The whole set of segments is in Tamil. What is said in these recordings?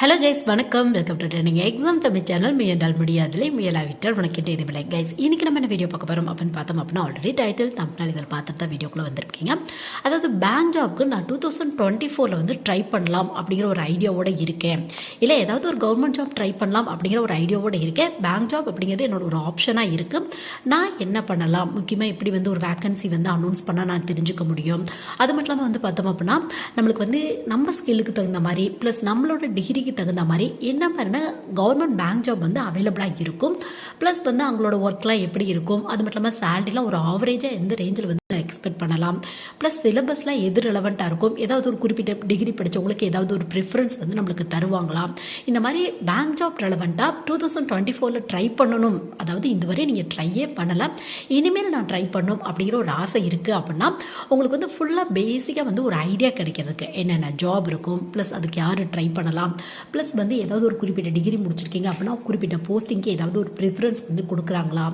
ஹலோ கைஸ் வணக்கம். Welcome to training exam Tamil channel முயன்றால் முடியாதில்லை முயலாவிட்டால் உனக்கு இது விலை கைஸ் இன்னைக்கு நம்ம என்ன வீடியோ பார்க்க போகிறோம் அப்படின்னு பார்த்தோம் அப்படின்னா ஆல்ரெடி டைட்டில் தமிழ் இதில் பார்த்துட்டு தான் வீடியோக்குள்ளே வந்திருக்கீங்க. அதாவது பேங்க் ஜாப்க்கு நான் டூ தௌசண்ட் டுவெண்ட்டி ஃபோரில் வந்து ட்ரை பண்ணலாம் அப்படிங்கிற ஒரு ஐடியாவோட இருக்கேன். இல்லை ஏதாவது ஒரு கவர்மெண்ட் ஜாப் ட்ரை பண்ணலாம் அப்படிங்கிற ஒரு ஐடியாவோட இருக்கேன். பேங்க் ஜாப் அப்படிங்கிறது என்னோட ஒரு ஆப்ஷனாக இருக்குது நான் என்ன பண்ணலாம்? முக்கியமாக எப்படி வந்து ஒரு வேக்கன்சி வந்து அனௌன்ஸ் பண்ணால் நான் தெரிஞ்சுக்க முடியும்? அது மட்டும் இல்லாமல் வந்து பார்த்தோம் அப்படின்னா நம்மளுக்கு வந்து நம்ம ஸ்கில்லுக்கு தகுந்த மாதிரி ப்ளஸ் நம்மளோட டிகிரிக்கு தகுந்த மாதிரி என்ன மாதிரினா கவர்மெண்ட் பேங்க் ஜாப் வந்து அவைலபிளாக இருக்கும். ப்ளஸ் வந்து அவங்களோட ஒர்க்லாம் எப்படி இருக்கும்? அது மட்டும் இல்லாமல் சேலரிலாம் ஒரு ஆவரேஜாக எந்த ரேஞ்சில் வந்து எக்ஸ்பெக்ட் பண்ணலாம். ப்ளஸ் சிலபஸ்லாம் எது ரெலவெண்ட்டாக இருக்கும்? ஏதாவது ஒரு குறிப்பிட்ட டிகிரி படித்தவங்களுக்கு ஏதாவது ஒரு ப்ரிஃபரன்ஸ் வந்து நம்மளுக்கு தருவாங்களாம். இந்த மாதிரி பேங்க் ஜாப் ரெலவெண்ட்டாக டூ தௌசண்ட் டுவெண்ட்டி ஃபோரில் ட்ரை பண்ணணும். அதாவது இதுவரை நீங்கள் ட்ரையே பண்ணலை. இனிமேல் நான் ட்ரை பண்ணணும் அப்படிங்கிற ஒரு ஆசை இருக்குது அப்படின்னா உங்களுக்கு வந்து ஃபுல்லாக பேசிக்காக வந்து ஒரு ஐடியா கிடைக்கிறதுக்கு என்னென்ன ஜாப் இருக்கும்? ப்ளஸ் அதுக்கு யார் ட்ரை பண்ணலாம்? ப்ளஸ் வந்து ஏதாவது ஒரு குறிப்பிட்ட டிகிரி முடிச்சிருக்கீங்க அப்படின்னா குறிப்பிட்ட போஸ்டிங்க்கு ஏதாவது ஒரு ப்ரிஃபரன்ஸ் வந்து கொடுக்குறாங்களா?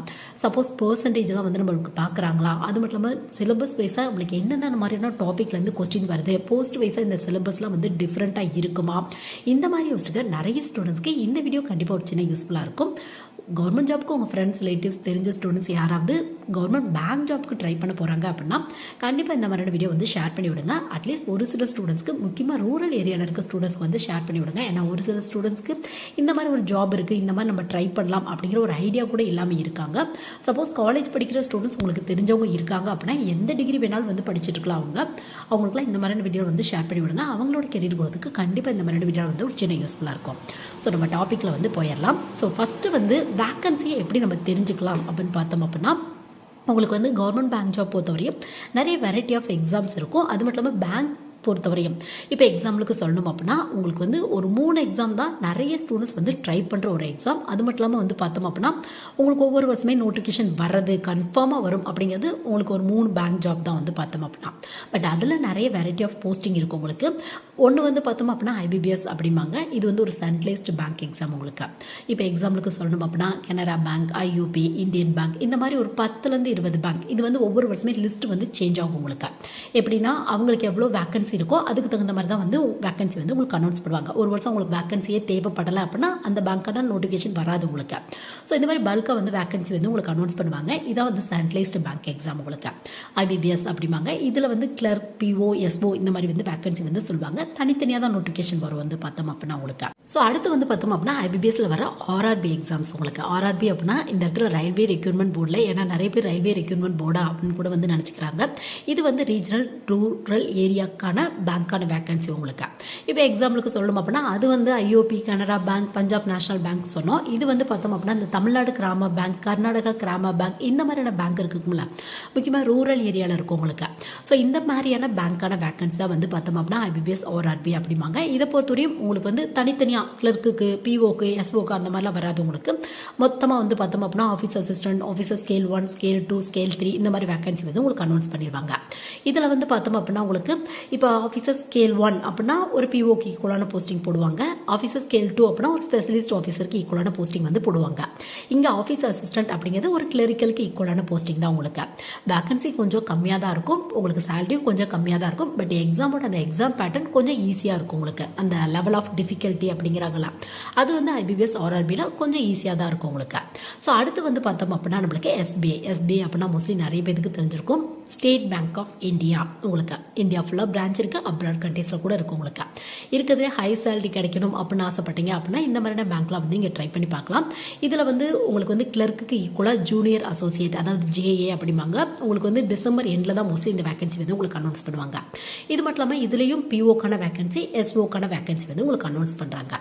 சப்போஸ் பர்சன்டேஜ்லாம் வந்து நம்மளுக்கு பார்க்குறாங்களா? அது மட்டும் இல்லாமல் சிலபஸ் வைஸாக நம்மளுக்கு என்னென்ன மாதிரியான டாப்பிக்லேருந்து கொஸ்டின் வருது? போஸ்ட் வைஸாக இந்த சிலபஸ்லாம் வந்து டிஃப்ரெண்ட்டாக இருக்குமா? இந்த மாதிரி யோசிச்சுக்க நிறைய ஸ்டூடெண்ட்ஸ்க்கு இந்த வீடியோ கண்டிப்பாக ஒரு சின்ன யூஸ்ஃபுல்லாக இருக்கும். கவர்மெண்ட் ஜாப்க்கு உங்கள் ஃப்ரெண்ட்ஸ் ரிலேட்டிவ்ஸ் தெரிஞ்ச ஸ்டூடெண்ட்ஸ் யாராவது கவர்மெண்ட் பேங்க் ஜாப்க்கு ட்ரை பண்ண போகிறாங்க அப்படின்னா கண்டிப்பாக இந்த மாதிரியான வீடியோ வந்து ஷேர் பண்ணி விடுங்க. அட்லீஸ்ட் ஒரு சில ஸ்டூடெண்ட்ஸ்க்கு முக்கியமாக ரூரல் ஏரியாவில் இருக்க ஸ்டூடெண்ட்ஸ்க்கு வந்து ஷேர் பண்ணி விடுங்க. ஏன்னா ஒரு சில ஸ்டூடெண்ட்ஸ்க்கு இந்த மாதிரி ஒரு ஜாப் இருக்குது இந்த மாதிரி நம்ம ட்ரை பண்ணலாம் அப்படிங்கிற ஒரு ஐடியா கூட இல்லாமல் இருக்காங்க. சப்போஸ் காலேஜ் படிக்கிற ஸ்டூடெண்ட்ஸ் உங்களுக்கு தெரிஞ்சவங்க இருக்காங்க அப்படின்னா எந்த டிகிரி வேணாலும் வந்து படிச்சுட்டு இருக்கலாம் அவங்க. அவங்களுக்குலாம் இந்த மாதிரியான வீடியோ வந்து ஷேர் பண்ணி விடுங்க. அவங்களோட கெரியர் போகிறதுக்கு கண்டிப்பாக இந்த மாதிரியான வீடியோ வந்து ஒரு சின்ன யூஸ்ஃபுல்லாக இருக்கும். ஸோ நம்ம டாப்பிக்கில் வந்து போயிடலாம். ஸோ ஃபஸ்ட்டு வந்து வேக்கன்சியை எப்படி நம்ம தெரிஞ்சுக்கலாம் அப்படின்னு பார்த்தோம் அப்படின்னா உங்களுக்கு வந்து கவர்மெண்ட் பேங்க் ஜாப் பொறுத்தவரையும் நிறைய வெரைட்டி ஆஃப் எக்ஸாம்ஸ் இருக்கும். அது மட்டும் இல்லாமல் பேங்க் பொறுத்தவரையும். இப்போ எக்ஸாம்பிளுக்கு சொல்லணும் அப்படின்னா உங்களுக்கு வந்து ஒரு மூணு எக்ஸாம் தான் நிறைய ஸ்டூடெண்ட்ஸ் வந்து ட்ரை பண்ணுற ஒரு எக்ஸாம் அது மட்டும் இல்லாமல் வந்து பார்த்தோம் அப்படின்னா உங்களுக்கு ஒவ்வொரு வருஷமே நோட்டிஃபிகேஷன் வர்றது கன்ஃபார்மாக வரும் அப்படிங்கிறது உங்களுக்கு ஒரு மூணு பேங்க் ஜாப் தான் வந்து பார்த்தோம் அப்படின்னா. பட் அதில் நிறைய வெரைட்டி ஆஃப் போஸ்டிங் இருக்கும் உங்களுக்கு. ஒன்று வந்து பார்த்தோம் அப்படின்னா ஐபிபிஎஸ் அப்படிம்பாங்க. இது வந்து ஒரு சென்ட்ரலைஸ்டு பேங்க் எக்ஸாம் உங்களுக்கு. இப்போ எக்ஸாம்பிளுக்கு சொல்லணும் அப்படின்னா Canara bank IUB Indian bank இந்த மாதிரி ஒரு பத்துலேருந்து இருபது பேங்க் இது வந்து ஒவ்வொரு வருஷமே லிஸ்ட் வந்து சேஞ்ச் ஆகும் உங்களுக்கு. எப்படின்னா அவங்களுக்கு எவ்வளோ வேக்கன்சி இருக்கோ அதுக்கு தகுந்த மாதிரி தான் வந்து வேக்கன்சி வந்து உங்களுக்கு அனௌன்ஸ் பண்ணுவாங்க. ஒரு வருஷம் உங்களுக்கு வேக்கன்சியே தேவைப்படலை அப்படின்னா அந்த பேங்க்கான நோட்டிஃபிகேஷன் வராது உங்களுக்கு. ஸோ இந்த மாதிரி பல்காக வந்து வேக்கன்சி வந்து உங்களுக்கு அனௌன்ஸ் பண்ணுவாங்க. இதான் வந்து சென்ட்ரலைஸ்டு பேங்க் எக்ஸாம் உங்களுக்கு. ஐபிபிஎஸ் அப்படிம்பாங்க. இதில் வந்து கிளர்க் பிஓ எஸ்ஓ இந்த மாதிரி வந்து வேக்கன்சி வந்து சொல்லுவாங்க. தனித்தனியாக தான் நோட்டிஃபிகேஷன் வரும் வந்து பார்த்தோம் அப்படின்னா உங்களுக்கு. ஸோ அடுத்து வந்து பார்த்தோம் அப்படின்னா ஐபிபிஎஸ்ல வர ஆர்ஆர்பி எக்ஸாம்ஸ் உங்களுக்கு. ஆர்ஆர்பி அப்படின்னா இந்த இடத்துல ரயில்வே ரெக்யூர்மெண்ட் போர்டில் ஏன்னா நிறைய பேர் ரயில்வே ரெக்யூர்மெண்ட் போர்டா அப்படின்னு கூட வந்து நினச்சிக்கிறாங்க. இது வந்து ரீஜனல் ரூரல் ஏரியாக்கான பேங்க்கான வேக்கன்சி உங்களுக்கு. இப்போ எக்ஸாம்பிளுக்கு சொல்லணும் அப்படின்னா அது வந்து IOB Canara bank Punjab national bank சொன்னோம். இது வந்து பார்த்தோம் அப்படின்னா இந்த தமிழ்நாடு கிராம பேங்க் கர்நாடகா கிராம பேங்க் இந்த மாதிரியான பேங்க் இருக்குங்களா முக்கியமாக ரூரல் ஏரியாவில் இருக்கும் உங்களுக்கு. ஸோ இந்த மாதிரியான பேங்க்கான வேக்கன்சி தான் வந்து பார்த்தோம் அப்படின்னா ஐபிபிஎஸ் ஓஆர்பி அப்படிம்பாங்க. இதை பொறுத்தவரையும் உங்களுக்கு வந்து தனித்தனியாக கிளர்க்குக்கு பிஓக்கு எஸ்ஓக்கு அந்த மாதிரிலாம் வராது உங்களுக்கு. மொத்தமாக வந்து பார்த்தோம் அப்படின்னா office assistant officer scale one scale two scale three இந்த மாதிரி வேக்கன்சி வந்து உங்களுக்கு அனௌன்ஸ் பண்ணிடுவாங்க. இதில் வந்து பார்த்தோம் அப்படின்னா உங்களுக்கு இப்போ ஆஃபீஸர் ஸ்கேல் ஒன் அப்படின்னா ஒரு பிஓக்கு ஈக்குவலான போஸ்டிங் போடுவாங்க. ஆஃபீஸர் ஸ்கேல் டூ அப்படின்னா ஒரு ஸ்பெஷலிஸ்ட் ஆஃபீஸருக்கு ஈக்குவலான போஸ்டிங் வந்து போடுவாங்க. இங்கே ஆஃபீஸ் அசிஸ்டன்ட் அப்படிங்கிறது ஒரு கிளரிக்கலுக்கு ஈக்குவலான போஸ்டிங் தான் உங்களுக்கு. வேக்கன்சி கொஞ்சம் கம்மியாக தான் இருக்கும். உங்களுக்கு சேலரியும் கொஞ்சம் கம்மியாக தான் இருக்கும். பட் எக்ஸாமோட அந்த எக்ஸாம் பேட்டர்ன் கொஞ்சம் ஈஸியாக இருக்கும் உங்களுக்கு. அந்த லெவல் ஆஃப் டிஃபிகல்ட்டி அப்படிங்கிறாங்களா அது வந்து ஐபிபிஎஸ் ஆர்ஆர்பியில் கொஞ்சம் ஈஸியாக தான் இருக்கும் உங்களுக்கு. ஸோ அடுத்து வந்து பார்த்தோம் அப்படின்னா நம்மளுக்கு எஸ்பிஐ எஸ்பிஐ அப்படின்னா மோஸ்ட்லி நிறைய பேருக்கு தெரிஞ்சிருக்கும். ஸ்டேட் பேங்க் ஆஃப் இந்தியா உங்களுக்கு இந்தியா ஃபுல்லாக பிரான்ச் இருக்குது அப்ராட் கண்ட்ரீஸில் கூட இருக்கும் உங்களுக்கு. இருக்கிறதுலே ஹை சேலரி கிடைக்கணும் அப்படின்னு ஆசைப்பட்டீங்க அப்படின்னா இந்த மாதிரியான பேங்க்லாம் வந்து நீங்கள் ட்ரை பண்ணி பார்க்கலாம். இதில் வந்து உங்களுக்கு வந்து கிளர்க்குக்கு ஈக்குவலாக ஜூனியர் அசோசியேட் அதாவது ஜேஏ அப்படிம்பாங்க. உங்களுக்கு வந்து டிசம்பர் எண்டில் தான் மோஸ்ட்லி இந்த வேகன்சி வந்து உங்களுக்கு அனௌன்ஸ் பண்ணுவாங்க. இது மட்டும் இல்லாமல் இதுலேயும் பிஓக்கான வேகன்சி எஸ்ஓக்கான வேகன்சி வந்து உங்களுக்கு அனௌன்ஸ் பண்ணுறாங்க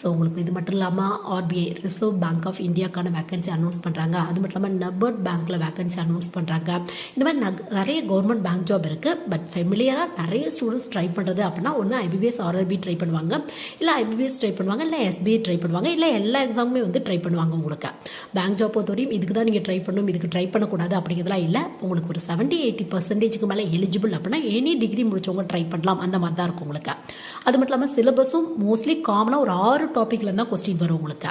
ஸோ உங்களுக்கு இது மட்டும் இல்லாமல் ஆர்பிஐ ரிசர்வ் பேங்க் ஆஃப் இந்தியாக்கான வேகன்சி அனௌன்ஸ் பண்ணுறாங்க அது மட்டும் இல்லாமல் நபர்ட் பேங்க்கில் வேகன்சி அனௌன்ஸ் பண்ணுறாங்க இந்த மாதிரி நக நிறைய கவர்மெண்ட் பேங்க் ஜாப் இருக்குது பட் ஃபெமிலியராக நிறைய ஸ்டூடெண்ட்ஸ் ட்ரை பண்ணுறது அப்படின்னா ஒன்று ஐபிபிஎஸ் ஆர்ஆர்பி ட்ரை பண்ணுவாங்க. இல்லை ஐபிபிஎஸ் ட்ரை பண்ணுவாங்க இல்லை எஸ்பிஐ ட்ரை பண்ணுவாங்க. இல்லை எல்லா எக்ஸாமுமே வந்து ட்ரை பண்ணுவாங்க உங்களுக்கு. பேங்க் ஜாப் பொறுத்தவரையும் இதுக்கு தான் நீங்கள் ட்ரை பண்ணணும் இதுக்கு ட்ரை பண்ணக்கூடாது அப்படிங்கிறதுலாம் இல்லை. உங்களுக்கு ஒரு செவன்ட்டி எயிட்டி பர்சன்டேஜுக்கு மேலே எலிஜிபிள் அப்படின்னா எனி டிகிரி முடிச்சவங்க ட்ரை பண்ணலாம். அந்த மாதிரி தான் இருக்கும் உங்களுக்கு. அது மட்டும் இல்லாமல் சிலபஸும் மோஸ்ட்லி காமனாக ஒரு ஆறு டாப்பிக்கில் தான் கொஸ்டின் வரும் உங்களுக்கு.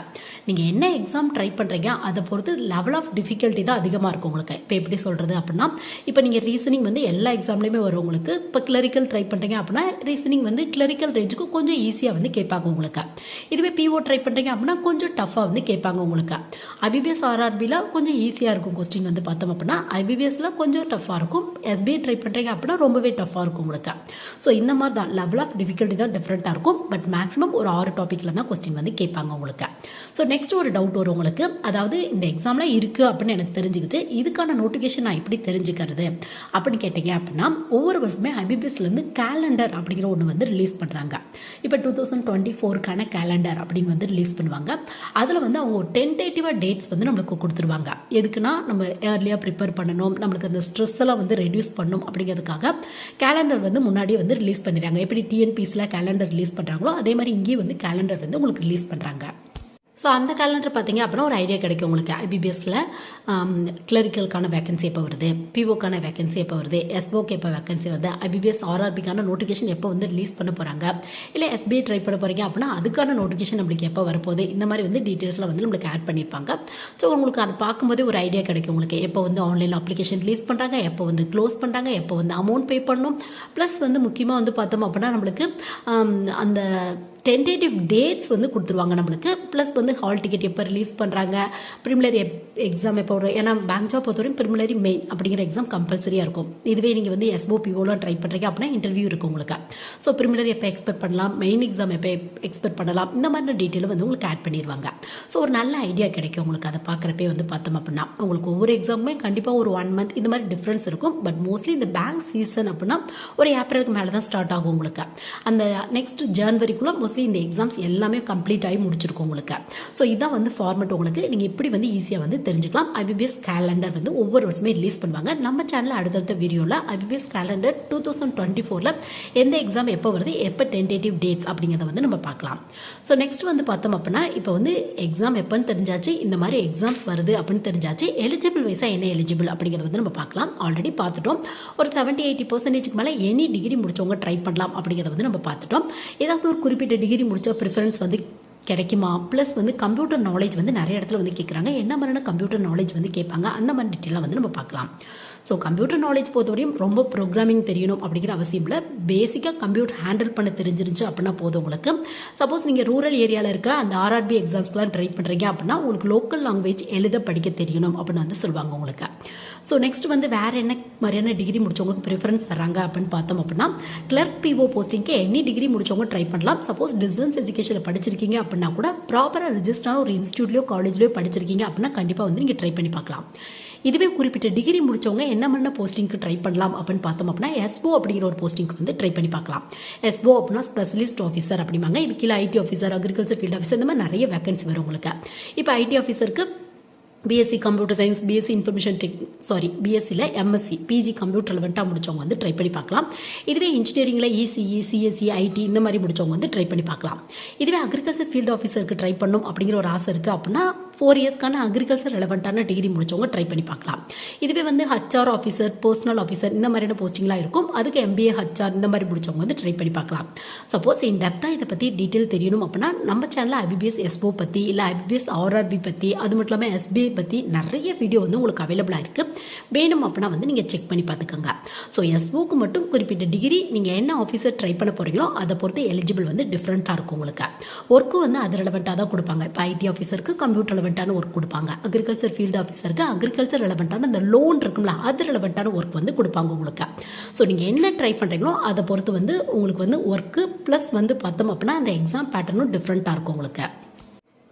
நீங்கள் என்ன எக்ஸாம் ட்ரை பண்ணுறீங்க அதை பொறுத்து லெவல் ஆஃப் டிஃபிகல்ட்டி தான் அதிகமாக இருக்கும் உங்களுக்கு. இப்போ எப்படி சொல்கிறது அப்படின்னா இப்போ நீங்கள் ரீசனிங் வந்து எல்லா எக்ஸாம்லேயுமே வரும் உங்களுக்கு. இப்போ கிளரிக்கல் ட்ரை பண்ணுறீங்க அப்படின்னா ரீசனிங் வந்து கிளரிக்கல் ரேஞ்சுக்கு கொஞ்சம் ஈஸியாக வந்து கேட்பாங்க உங்களுக்கு. இதுவே பிஓ ட்ரை பண்ணுறீங்க அப்படின்னா கொஞ்சம் டஃப்பாக வந்து கேட்பாங்க உங்களுக்கு. ஐபிபிஎஸ் ஆர்ஆர்பியில் கொஞ்சம் ஈஸியாக இருக்கும் கொஸ்டின் வந்து பார்த்தோம் அப்படின்னா ஐபிபிஎஸ்ல கொஞ்சம் டஃப்பாக இருக்கும். எஸ்பிஐ ட்ரை பண்ணுறீங்க அப்படின்னா ரொம்பவே டஃப்பாக இருக்கும் உங்களுக்கு. ஸோ இந்த மாதிரி தான் லெவல் ஆஃப் டிஃபிகல்ட்டி தான் டிஃப்ரெண்ட்டாக இருக்கும். பட் மேக்ஸிமம் ஒரு ஆறு டாப்பிக்கில் தான் கொஸ்டின் வந்து கேட்பாங்க உங்களுக்கு. ஸோ நெக்ஸ்ட் ஒரு டவுட் வரும் உங்களுக்கு. அதாவது இந்த எக்ஸாம்லாம் இருக்குது அப்படின்னு எனக்கு தெரிஞ்சுக்கிச்சு இதுக்கான நோட்டிஃபிகேஷன் நான் எப்படி தெரிஞ்சுக்கிறது. அப்படின்னு கேட்டிங்க அப்படின்னா ஒவ்வொரு வருஷமே ஐபிபிஎஸ்லேருந்து கேலண்டர் அப்படிங்கிற ஒன்று வந்து ரிலீஸ் பண்ணுறாங்க இப்போ டூ தௌசண்ட் டுவெண்ட்டி ஃபோருக்கான கேலண்டர் அப்படின்னு வந்து ரிலீஸ் பண்ணுவாங்க. அதில் வந்து அவங்க ஒரு டென்டேட்டிவாக டேட்ஸ் வந்து நம்மளுக்கு கொடுத்துருவாங்க. எதுக்குன்னா நம்ம ஏர்லியாக ப்ரிப்பேர் பண்ணணும். நம்மளுக்கு அந்த ஸ்ட்ரெஸ் எல்லாம் வந்து ரெடியூஸ் பண்ணணும் அப்படிங்கிறதுக்காக கேலண்டர் வந்து முன்னாடியே வந்து ரிலீஸ் பண்ணிடுறாங்க. எப்படி டிஎன்பிசியில் கேலண்டர் ரிலீஸ் பண்ணுறாங்களோ அதே மாதிரி இங்கேயும் வந்து கேலண்டர் வந்து உங்களுக்கு ரிலீஸ் பண்ணுறாங்க ஸோ அந்த கேலண்டர் பார்த்தீங்க அப்படின்னா ஒரு ஐடியா கிடைக்கும் உங்களுக்கு. ஐபிபிஎஸ்ஸில் கிளரிக்கலுக்கான வேகன்சி எப்போ வருது? பிஓக்கான வேகன்சி எப்போ வருது? எஸ்ஓக்கு எப்போ வேகன்சி வருது? ஐபிபிஎஸ் ஆர்ஆர்பிக்கான நோட்டிஃபிகேஷன் எப்போ வந்து ரிலீஸ் பண்ண போகிறாங்க இல்லை எஸ்பிஐ ட்ரை பண்ண போகிறீங்க அப்படின்னா அதுக்கான நோட்டிஃபிகேஷன் நம்மளுக்கு எப்போ வரப்போகுது? இந்த மாதிரி வந்து டீட்டெயில்ஸில் வந்து நம்மளுக்கு ஆட் பண்ணியிருப்பாங்க. ஸோ உங்களுக்கு அதை பார்க்கும்போதே ஒரு ஐடியா கிடைக்கும் உங்களுக்கு. எப்போ வந்து ஆன்லைன் அப்ளிகேஷன் ரிலீஸ் பண்ணுறாங்க எப்போ வந்து க்ளோஸ் பண்ணுறாங்க எப்போ வந்து அமௌண்ட் பே பண்ணணும்? ப்ளஸ் வந்து முக்கியமாக வந்து பார்த்தோம் அப்படின்னா நம்மளுக்கு um, அந்த டென்டேட்டிவ் டேட்ஸ் வந்து கொடுத்துருவாங்க நம்மளுக்கு. ப்ளஸ் வந்து ஹால் டிக்கெட் எப்போ ரிலீஸ் பண்ணுறாங்க ப்ரிமிலரி எக்ஸாம் எப்போ வரும். ஏன்னா பேங்க் ஜாப் பொறுத்தவரையும் ப்ரிமிலரி மெயின் அப்படிங்கிற எக்ஸாம் கம்பல்சரியாக இருக்கும். இதுவே நீங்கள் வந்து எஸ்ஓ ட்ரை பண்ணுறீங்க அப்படின்னா இன்டர்வியூ இருக்கும் உங்களுக்கு. ஸோ ப்ரிமிலரி எப்போ எக்ஸ்பெக்ட் பண்ணலாம் மெயின் எக்ஸாம் எப்போ எக்ஸ்பெக்ட் பண்ணலாம் இந்த மாதிரி டீட்டெயில் வந்து உங்களுக்கு ஆட் பண்ணிடுவாங்க ஸோ ஒரு நல்ல ஐடியா கிடைக்கும் உங்களுக்கு. அதை பார்க்குறப்பே வந்து பார்த்தோம் அப்படின்னா. உங்களுக்கு ஒவ்வொரு எக்ஸாமுமே கண்டிப்பாக ஒரு ஒன் மந்த் இந்த மாதிரி டிஃப்ரென்ஸ் இருக்கும். பட் மோஸ்ட்லி இந்த பேங்க் சீசன் அப்படின்னா ஒரு ஏப்ரலுக்கு மேலே தான் ஸ்டார்ட் ஆகும் உங்களுக்கு. அந்த நெக்ஸ்ட் ஜனவரிக்குள்ளே மோஸ்ட்லி இந்த எக்ஸாம்ஸ் எல்லாமே கம்ப்ளீட் ஆகி முடிச்சிருக்கும் உங்களுக்கு. ஸோ இதான் வந்து ஃபார்மெட் உங்களுக்கு. நீங்கள் இப்படி வந்து ஈஸியாக வந்து தெரிஞ்சுக்கலாம். ஐபிபிஎஸ் கேலண்டர் வந்து ஒவ்வொரு வருஷமே ரிலீஸ் பண்ணுவாங்க. நம்ம சேனலில் அடுத்தடுத்த வீடியோவில் IBPS calendar two thousand twenty ஃபோரில் எந்த எக்ஸாம் எப்போ வருது எப்போ டென்டேட்டிவ் டேட்ஸ் அப்படிங்கிறத வந்து நம்ம பார்க்கலாம். ஸோ நெக்ஸ்ட் வந்து பார்த்தோம் அப்படின்னா இப்போ வந்து எக்ஸாம் எப்போன்னு தெரிஞ்சாச்சு இந்த மாதிரி எக்ஸாம்ஸ் வருது அப்படின்னு தெரிஞ்சாச்சு எலிஜிபிள் வைஸாக என்ன எலிஜிபிள் அப்படிங்கிறத வந்து நம்ம பார்க்கலாம். ஆல்ரெடி பார்த்துட்டோம். ஒரு செவன்ட்டி எயிட்டி பர்சன்டேஜ்க்கு மேலே எனி டிகிரி முடிச்சவங்க ட்ரை பண்ணலாம் அப்படிங்கிறத வந்து நம்ம பார்த்துட்டோம். ஏதாவது ஒரு குறிப்பிட்ட டிகிரி முடித்தா ப்ரிஃபரன்ஸ் வந்து கிடைக்குமா? ப்ளஸ் வந்து கம்ப்யூட்டர் நாலேஜ் வந்து நிறைய இடத்துல வந்து கேட்குறாங்க என்ன மாதிரியான கம்ப்யூட்டர் நாலேஜ் வந்து கேட்பாங்க? அந்த மாதிரி டீட்டெயிலாக வந்து நம்ம பார்க்கலாம். ஸோ கம்ப்யூட்டர் நாலேஜ் பொறுத்தவரையும் ரொம்ப ப்ரோக்ராமிங் தெரியணும் அப்படிங்கிற அவசியம் இல்லை. பேசிக்காக கம்ப்யூட்டர் ஹேண்டில் பண்ண தெரிஞ்சிருச்சு அப்படின்னா போதும் உங்களுக்கு. சப்போஸ் நீங்கள் ரூரல் ஏரியாவில் இருக்க அந்த ஆர்ஆர்பி எக்ஸாம்ஸ்லாம் ட்ரை பண்ணுறீங்க அப்படின்னா உங்களுக்கு லோக்கல் லாங்குவேஜ் எழுத படிக்க தெரியணும் அப்படின்னு வந்து சொல்லுவாங்க உங்களுக்கு. ஸோ நெக்ஸ்ட் வந்து வேறு என்ன மாதிரியான டிகிரி முடிச்சவங்களுக்கு ப்ரிஃபரன்ஸ் தராங்க அப்படின்னு பார்த்தோம் அப்படின்னா கிளர்க் பிஓ போஸ்டிங்க்கு எனி டிகிரி முடிச்சவங்க ட்ரை பண்ணலாம். சப்போஸ் டிஸ்டன்ஸ் எஜுகேஷனில் படிச்சிருக்கீங்க அப்படின்னா கூட ப்ராப்பராக ரிஜிஸ்டரான ஒரு இன்ஸ்டியூட்லையோ காலேஜ்லையோ படிச்சிருக்கீங்க அப்படின்னா கண்டிப்பாக வந்து நீங்கள் ட்ரை பண்ணி பார்க்கலாம். இதுவே குறிப்பிட்ட டிகிரி முடித்தவங்க என்ன பண்ண போஸ்டிங்க்கு ட்ரை பண்ணலாம் அப்படின்னு பார்த்தோம் அப்படின்னா எஸ்ஓ அப்படிங்கிற ஒரு போஸ்டிங்க்கு வந்து ட்ரை பண்ணி பார்க்கலாம். எஸ்ஓ அப்படின்னா ஸ்பெஷலிஸ்ட் ஆஃபீஸர் அப்படிம்பாங்க. இது கீழே IT officer agriculture field officer இந்த மாதிரி நிறைய வேகன்சி வரும் உங்களுக்கு. இப்போ IT ஆஃபீஸருக்கு BSc computer science BSc information tech sorry பிஎஸ்சியில் MSc PG computer லெவன்ட்டாக முடிச்சவங்க வந்து ட்ரை பண்ணி பார்க்கலாம். இதுவே இன்ஜினியரிங்கில் இசிஇ சிஎஸ்சி ஐடி இந்த மாதிரி முடிச்சவங்க வந்து ட்ரை பண்ணி பார்க்கலாம். இதுவே அக்ரிகல்ச்சர் ஃபீல்ட் ஆஃபீஸருக்கு ட்ரை பண்ணணும் அப்படிங்கிற ஒரு ஆசை இருக்குது அப்படின்னா ஃபோர் இயர்ஸ்க்கான அக்ரிகல்ச்சர் ரெலவெண்ட்டான டிகிரி முடிச்சவங்க ட்ரை பண்ணி பார்க்கலாம். இதுவே வந்து ஹச்ஆர் ஆஃபீஸர் பர்சனல் ஆஃபீஸர் இந்த மாதிரியான போஸ்டிங்லாம் இருக்கும். அதுக்கு எம்பிஏ ஹச்ஆர் இந்த மாதிரி முடிச்சவங்க வந்து ட்ரை பண்ணி பார்க்கலாம். சப்போஸ் இன் டெப்த்தாக இதை பற்றி டீட்டெயில் தெரியணும் அப்படின்னா நம்ம சேனலில் ஐபிபிஎஸ் எஸ்ஓ பற்றி இல்லை ஐபிபிஎஸ் ஆர்ஆர்பி பற்றி அது மட்டும் இல்லாமல் எஸ்பிஐ பற்றி நிறைய வீடியோ வந்து உங்களுக்கு அவைலபிளாக இருக்குது வேணும் அப்படின்னா வந்து நீங்கள் செக் பண்ணி பார்த்துக்கோங்க. ஸோ எஸ்ஓக்கு மட்டும் குறிப்பிட்ட டிகிரி நீங்கள் என்ன ஆஃபீஸர் ட்ரை பண்ண போகிறீங்களோ அதை பொறுத்து எலிஜிபிள் வந்து டிஃப்ரெண்ட்டாக இருக்கும் உங்களுக்கு. ஒர்க்கும் வந்து அது ரெலவெண்ட்டாக தான் கொடுப்பாங்க. இப்போ ஐடி ஆஃபீஸருக்கு கம்ப்யூட்டர் ரெலவெண்ட்டான ஒர்க் கொடுப்பாங்க. அக்ரிகல்ச்சர் ஃபீல்டு ஆஃபீஸருக்கு அக்ரிகல்ச்சர் ரெலவெண்ட்டான அந்த லோன் இருக்கும்ல அது ரெலவெண்ட்டான ஒர்க் வந்து கொடுப்பாங்க உங்களுக்கு. ஸோ நீங்கள் என்ன ட்ரை பண்ணுறீங்களோ அதை பொறுத்து வந்து உங்களுக்கு வந்து ஒர்க்கு ப்ளஸ் வந்து பார்த்தோம் அப்படின்னா அந்த எக்ஸாம் பேட்டர்னும் டிஃப்ரெண்ட்டாக இருக்கும் உங்களுக்கு.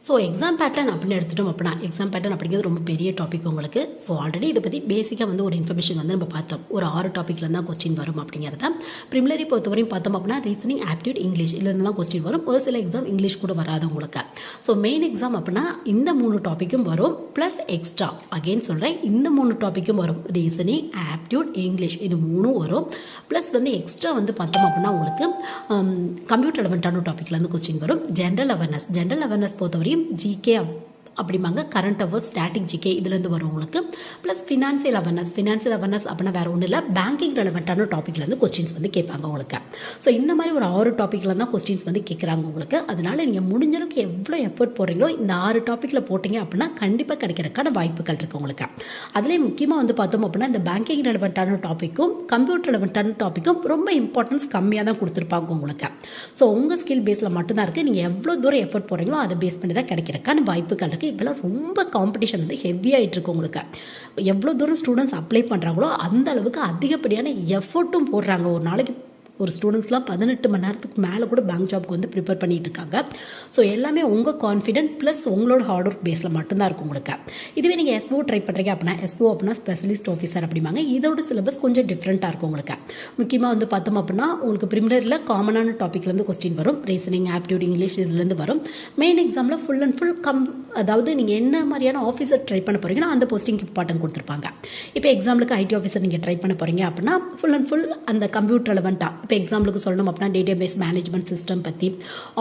ஸோ எக்ஸாம் பேட்டர்ன் அப்படின்னு எடுத்துட்டோம் அப்படின்னா எக்ஸாம் பேட்டர்ன் அப்படிங்கிறது ரொம்ப பெரிய டாபிக் உங்களுக்கு. ஸோ ஆல்ரெடி இதை பற்றி பேசிக்காக வந்து ஒரு இன்ஃபர்மேஷன் வந்து நம்ம பார்த்தோம். ஒரு ஆறு டாப்பிக்கில் தான் கொஸ்டின் வரும் அப்படிங்கிறத ப்ரிமிலரி பொறுத்தவரையும் பார்த்தோம் அப்படின்னா ரீசனிங் ஆப்டியூட் இங்கிலீஷ் இதுலாம் கொஸ்டின் வரும். ஒரு சில எக்ஸாம் இங்கிலீஷ் கூட வராது உங்களுக்கு. ஸோ மெயின் எக்ஸாம் அப்படின்னா இந்த மூணு டாப்பிக்கும் வரும். ப்ளஸ் எக்ஸ்ட்ரா அகெயின் சொல்கிறேன் இந்த மூணு டாப்பிக்கும் வரும். ரீசனிங் ஆப்டியூட் இங்கிலீஷ் இது மூணும் வரும். ப்ளஸ் வந்து எக்ஸ்ட்ரா வந்து பார்த்தோம் அப்படின்னா உங்களுக்கு கம்ப்யூட்டர் ரெலவெண்ட்டான டாப்பிக்கில் வந்து கொஸ்டின் வரும். ஜென்ரல் அவேர்னஸ் ஜென்ரல் அவேர்னஸ் பொறுத்தவரையும் ஜிகே அப்படிம்பாங்க. கரண்ட் அஃபேர்ஸ் ஸ்டாட்டிக் ஜிகே இதுலேருந்து வரும் உங்களுக்கு. Plus financial awareness financial awareness அப்படின்னா வேறு ஒன்றும் இல்லை. பேங்கிங் ரெலவெண்ட்டான டாப்பிக்லேருந்து கொஸ்டின்ஸ் வந்து கேட்பாங்க உங்களுக்கு. ஸோ இந்த மாதிரி ஒரு ஆறு டாப்பிக்கில் தான் கொஸ்டின்ஸ் வந்து கேட்குறாங்க உங்களுக்கு. அதனால நீங்கள் முடிஞ்சளவுக்கு எவ்வளோ எஃபர்ட் போடுறீங்களோ இந்த ஆறு டாப்பிக்கில் போட்டிங்க அப்படின்னா கண்டிப்பாக கிடைக்கிறதுக்கான வாய்ப்புகள் இருக்குது உங்களுக்கு. அதிலே முக்கியமாக வந்து பார்த்தோம் அப்படின்னா இந்த பேங்கிங் ரெலவெண்ட்டான டாப்பிக்கும் கம்ப்யூட்டர் ரெலவெண்ட்டான டாப்பிக்கும் ரொம்ப இம்பார்ட்டன்ஸ் கம்மியாக தான் கொடுத்துருப்பாங்க உங்களுக்கு. ஸோ உங்கள் ஸ்கில் பேஸில் மட்டும்தான் இருக்குது நீங்கள் எவ்வளோ தூரம் எஃபர்ட் போடுறீங்களோ அதை பேஸ் பண்ணி தான் கிடைக்கிறதுக்கான வாய்ப்புகள் இருக்குது இப்போலாம் ரொம்ப காம்படிஷன் வந்து ஹெவியாகிட்டு இருக்கு உங்களுக்கு. எவ்வளோ தூரம் ஸ்டூடெண்ட்ஸ் அப்ளை பண்ணுறாங்களோ அந்த அளவுக்கு அதிகப்படியான எஃபர்ட்டும் போடுறாங்க. ஒரு நாளைக்கு ஒரு ஸ்டூடெண்ட்ஸ்லாம் பதினெட்டு மணி நேரத்துக்கு மேலே கூட பேங்க் ஜாப்க்கு வந்து ப்ரிப்பேர் பண்ணிகிட்டு இருக்காங்க ஸோ எல்லாமே உங்கள் கான்ஃபிடென்ட் ப்ளஸ் உங்களோட ஹார்ட் ஒர்க் பேஸில் மட்டும்தான் இருக்கும் உங்களுக்கு. இதுவே நீங்கள் எஸ்ஓ ட்ரை பண்ணுறீங்க அப்படின்னா எஸ்ஓ அப்படின்னா ஸ்பெஷலிஸ்ட் ஆஃபீஸர் அப்படிம்பாங்க. இதோட சிலபஸ் கொஞ்சம் டிஃப்ரெண்ட்டாக இருக்கும் உங்களுக்கு. முக்கியமாக வந்து பார்த்தோம் அப்படின்னா உங்களுக்கு ப்ரிமினரியில் காமனான டாப்பிக்லேருந்து கொஸ்டின் வரும். ரீசனிங் ஆப்டியூட் இங்கிலீஷ் இதுலேருந்து வரும். மெயின் எக்ஸாமில் ஃபுல் அண்ட் ஃபுல் கம் அதாவது நீங்கள் என்ன மாதிரியான ஆஃபீஸர் ட்ரை பண்ண போகிறீங்கன்னா அந்த போஸ்டிங்க்கு இம்பார்ட்டன் கொடுத்துருப்பாங்க. இப்போ எக்ஸாம்பிளுக்கு ஐடி ஆஃபீஸர் நீங்கள் ட்ரை பண்ண போகிறீங்க அப்படின்னா ஃபுல் அண்ட் ஃபுல் அந்த கம்ப்யூட்டர் ரெலவெண்ட்டாக இப்போ எக்ஸாம்பிளுக்கு சொல்லணும் அப்படின்னா டேட்டாபேஸ் மேனேஜ்மெண்ட் சிஸ்டம் பற்றி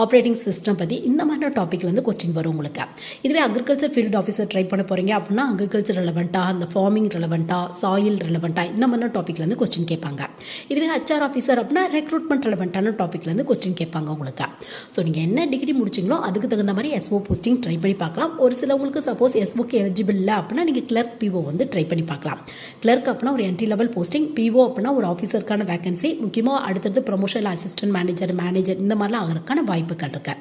ஆப்ரேட்டிங் சிஸ்டம் பற்றி இந்த மாதிரியான வந்து கொஸ்டின் வரும் உங்களுக்கு. இதுவே அக்ரிகல்ச்சர் ஃபீல்டு ஆஃபீஸர் ட்ரை பண்ண போகிறீங்க அப்படின்னா அக்ரிகல்ச்சர் ரெலவெண்ட்டாக அந்த ஃபார்மிங் ரெலவெண்ட்டாக சாயில் ரெலவெண்ட்டாக இந்த மாதிரியான வந்து கொஸ்டின் கேட்பாங்க. இதுவே ஹெச்ஆர் ஆஃபீஸர் அப்படின்னா ரெக்ரூட்மெண்ட் ரெலவெண்ட்டான டாப்பிக்லேருந்து கொஸ்டின் கேட்பாங்க உங்களுக்கு. ஸோ நீங்கள் என்ன டிகிரி முடிச்சிங்களோ அதுக்கு தகுந்த மாதிரி எஸ்ஓ போஸ்டிங் ட்ரை பண்ணி பார்க்கலாம். ஒரு சிலவங்களுக்கு சப்போஸ் எஸ்ஓக்கு எலிஜிபிள் இல்லை அப்படின்னா நீங்கள் கிளர்க் பிஓ வந்து ட்ரை பண்ணி பார்க்கலாம். கிளர்க் அப்படின்னா ஒரு என்ட்ரி லெவல் போஸ்டிங் பிஓ அப்படின்னா ஒரு ஆஃபீஸருக்கான வேகன்சி முக்கியமாக அடுத்தது ப்ரொமோஷனல் அசிஸ்டன்ட் மேனேஜர் மேனேஜர் இந்த மாதிரிலாம் ஆகிறதுக்கான வாய்ப்புகள் இருக்கு.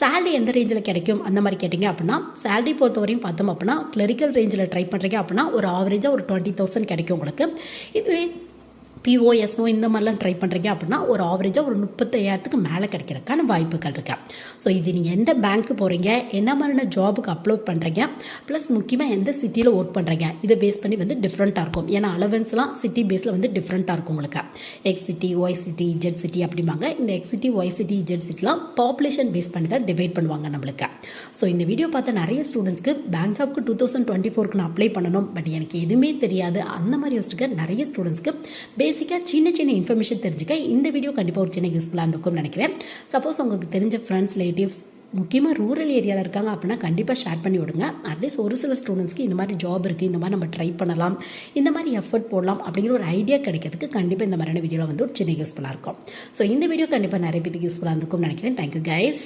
சேலரி எந்த ரேஞ்சில் கிடைக்கும்? அந்த மாதிரி கேட்டிங்க அப்படின்னா சேலரி பொறுத்தவரையும் பார்த்தோம் அப்படின்னா கிளரிக்கல் ரேஞ்சில் ட்ரை பண்ணுறீங்க அப்படின்னா ஒரு ஆவரேஜாக ஒரு டுவெண்ட்டி தௌசண்ட் கிடைக்கும் உங்களுக்கு. இதுவே பிஓஎஸ்ஓ இந்த மாதிரிலாம் ட்ரை பண்ணுறீங்க அப்படின்னா ஒரு ஆவரேஜாக ஒரு முப்பத்தையாயிரத்துக்கு மேலே கிடைக்கிறதுக்கான வாய்ப்புகள் இருக்கு. ஸோ இது நீங்கள் எந்த பேங்க்கு போகிறீங்க என்ன மாதிரியான ஜாபுக்கு அப்லோட் பண்ணுறீங்க ப்ளஸ் முக்கியமாக எந்த சிட்டியில் ஒர்க் பண்ணுறீங்க இதை பேஸ் பண்ணி வந்து டிஃப்ரெண்ட்டாக இருக்கும். ஏன்னா அலவன்ஸ்லாம் சிட்டி பேஸில் வந்து டிஃப்ரெண்ட்டாக இருக்கும் உங்களுக்கு. X city Y city Z city அப்படிம்பாங்க. இந்த X city Y city Z சிட்டிலாம் population base பண்ணி தான் டிவைட் பண்ணுவாங்க நம்மளுக்கு. ஸோ இந்த வீடியோ பார்த்த நிறைய ஸ்டூடெண்ட்ஸ்க்கு பேங்க் ஜாப்க்கு டூ தௌசண்ட் டுவெண்ட்டி ஃபோருக்கு நான் அப்ளை பண்ணணும். பட் எனக்கு எதுவுமே தெரியாது. அந்த மாதிரி யோசிச்சுக்க நிறைய ஸ்டூடெண்ட்ஸ்க்கு பேசிக்காக சின்ன சின்ன இன்ஃபர்மேஷன் தெரிஞ்சுக்க இந்த வீடியோ கண்டிப்பாக ஒரு சின்ன யூஸ்ஃபுல்லாக இருந்திருக்கும்னு நினைக்கிறேன். சப்போஸ் உங்களுக்கு தெரிஞ்ச ஃப்ரெண்ட்ஸ் ரிலேட்டிவ்ஸ் முக்கியமாக ரூரல் ஏரியாவில் இருக்காங்க அப்படின்னா கண்டிப்பாக ஷேர் பண்ணி விடுங்க. அட்லீஸ்ட் ஒரு சில ஸ்டூடெண்ட்ஸ்க்கு இந்த மாதிரி ஜாப் இருக்குது இந்த மாதிரி நம்ம ட்ரை பண்ணலாம். இந்த மாதிரி எஃபர்ட் போடலாம் அப்படிங்கிற ஒரு ஐடியா கிடைக்கிறதுக்கு கண்டிப்பாக இந்த மாதிரியான வீடியோவில் வந்து ஒரு சின்ன யூஸ்ஃபுல்லாக இருக்கும். ஸோ இந்த வீடியோ கண்டிப்பாக நிறைய பேருக்கு யூஸ்ஃபுல்லாக இருந்திருக்கும்னு நினைக்கிறேன். Thank you guys